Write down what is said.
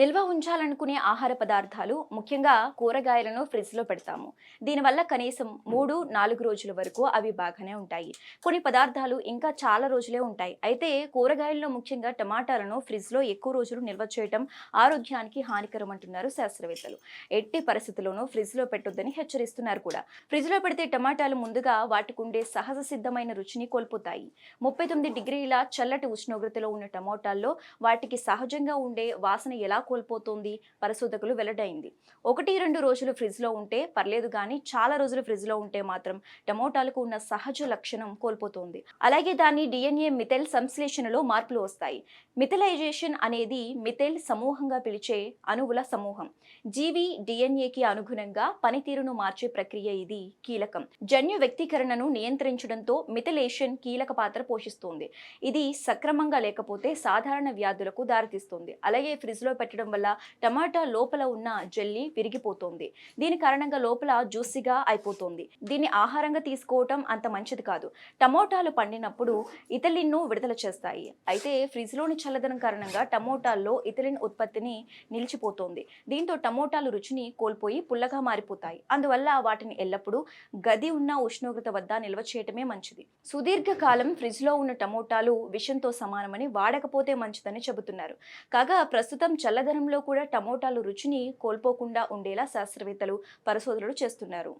నిల్వ ఉంచాలనుకునే ఆహార పదార్థాలు ముఖ్యంగా కూరగాయలను ఫ్రిడ్జ్లో పెడతాము. దీనివల్ల కనీసం మూడు నాలుగు రోజుల వరకు అవి బాగానే ఉంటాయి. కొన్ని పదార్థాలు ఇంకా చాలా రోజులే ఉంటాయి. అయితే కూరగాయల్లో ముఖ్యంగా టమాటాలను ఫ్రిడ్జ్లో ఎక్కువ రోజులు నిల్వ చేయటం ఆరోగ్యానికి హానికరం అంటున్నారు శాస్త్రవేత్తలు. ఎట్టి పరిస్థితుల్లోనూ ఫ్రిడ్జ్లో పెట్టొద్దని హెచ్చరిస్తున్నారు కూడా. ఫ్రిడ్జ్లో పెడితే టమాటాలు ముందుగా వాటికి ఉండే సహజ సిద్ధమైన రుచిని కోల్పోతాయి. ముప్పై తొమ్మిది డిగ్రీల చల్లటి ఉష్ణోగ్రతలో ఉన్న టమోటాల్లో వాటికి సహజంగా ఉండే వాసన ఎలా కోల్పోతోంది పరిశోధకులు వెల్లడైంది. ఒకటి రెండు రోజులు ఫ్రిడ్జ్లో ఉంటే పర్లేదు కానీ చాలా రోజులు ఫ్రిడ్జ్లో ఉంటే మాత్రం టమోటాలకు ఉన్న సహజ లక్షణం కోల్పోతుంది. అలాగే దాని డిఎన్ఏ మిథైల్ సంశ్లేషణలో మార్పులు వస్తాయి. మిథలైజేషన్ అనేది మిథైల్ సమూహంగా పిలిచే అణువుల సమూహం. జీవి డిఎన్ఏకి అనుగుణంగా పనితీరును మార్చే ప్రక్రియ ఇది కీలకం. జన్యు వ్యక్తీకరణను నియంత్రించడంతో మిథలేషన్ కీలక పాత్ర పోషిస్తుంది. ఇది సక్రమంగా లేకపోతే సాధారణ వ్యాధులకు దారితీస్తుంది. అలాగే ఫ్రిడ్జ్లో పెట్టడం వల్ల టమాటా లోపల ఉన్న జెల్లీ విరిగిపోతుంది. దీని కారణంగా లోపల జ్యూసీగా అయిపోతుంది. దీన్ని ఆహారంగా తీసుకోవటం అంత మంచిది కాదు. టమోటాలు పండినప్పుడు ఇథలిన్ను విడుదల చేస్తాయి. అయితే ఫ్రిడ్జ్లోని చల్లదనం కారణంగా టమోటాల్లో ఇథలిన్ ఉత్పత్తిని నిలిచిపోతుంది. దీంతో టమోటాలు రుచిని కోల్పోయి పుల్లగా మారిపోతాయి. అందువల్ల వాటిని ఎల్లప్పుడూ గది ఉన్న ఉష్ణోగ్రత వద్ద నిల్వ చేయటమే మంచిది. సుదీర్ఘకాలం ఫ్రిడ్జ్లో ఉన్న టమోటాలు విషంతో సమానమని వాడకపోతే మంచిదని చెబుతున్నారు. కాగా ప్రస్తుతం చల్లదనంలో కూడా టమోటాలు రుచిని కోల్పోకుండా ఉండేలా శాస్త్రవేత్తలు పరిశోధనలు చేస్తున్నారు.